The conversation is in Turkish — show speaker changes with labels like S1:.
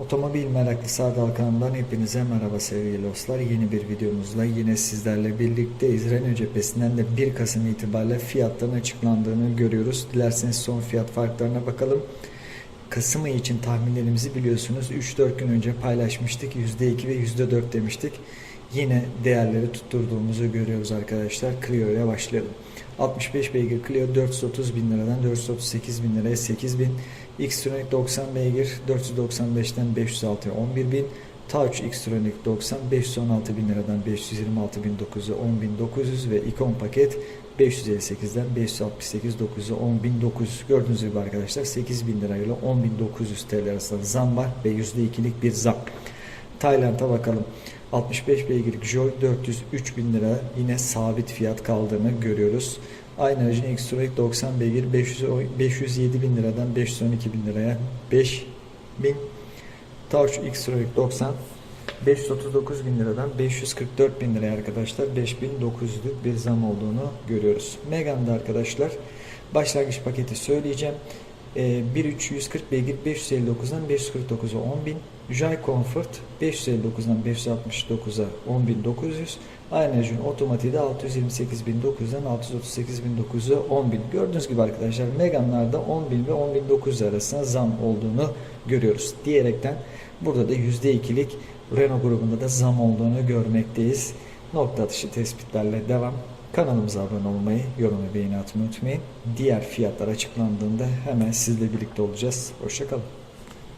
S1: Otomobil meraklısı Ardal kanalından hepinize merhaba sevgili dostlar. Yeni bir videomuzla yine sizlerle birlikteyiz. Renault cephesinden de 1 Kasım itibariyle fiyatların açıklandığını görüyoruz. Dilerseniz son fiyat farklarına bakalım. Kasım ayı için tahminlerimizi biliyorsunuz 3-4 gün önce paylaşmıştık. %2 ve %4 demiştik. Yine değerleri tutturduğumuzu görüyoruz arkadaşlar. Clio ile başlayalım. 65 beygir Clio 430 bin liradan 438 bin liraya 8 bin. Xtronic 90 beygir 495'ten 506'ya 11 bin. Touch Xtronic 90 516 bin liradan 526 bin 900'e 10 bin 900 ve ikon paket 558'den 568 900'e 10 bin 900 gördüğünüz gibi arkadaşlar 8 bin lirayla 10 bin 900 TL arasında zam var ve %2'lik bir zam. Tayland'a bakalım. 65 beygirlik Joy 403 bin lira yine sabit fiyat kaldığını görüyoruz. Aynı aracın X-Track 90 beygir 500, 507 bin liradan 512 bin liraya 5 bin Touch X-Track 90 539 bin liradan 544 bin liraya arkadaşlar 5900'lük bir zam olduğunu görüyoruz. Megane'da arkadaşlar başlangıç paketi söyleyeceğim. Ee, 1.340 beygir 559'dan 549'a 10 bin. Jay Comfort 559'dan 569'a 10.900. Aynı aracın otomatiği de 628.900'dan 638.900'e 10.000. Gördüğünüz gibi arkadaşlar Megane'larda 10.000 ve 10.900 arasında zam olduğunu görüyoruz. Diyerekten burada da %2'lik Renault grubunda da zam olduğunu görmekteyiz. Nokta atışı tespitlerle devam. Kanalımıza abone olmayı, yorum ve beğeni atmayı unutmayın. Diğer fiyatlar açıklandığında hemen sizle birlikte olacağız. Hoşçakalın.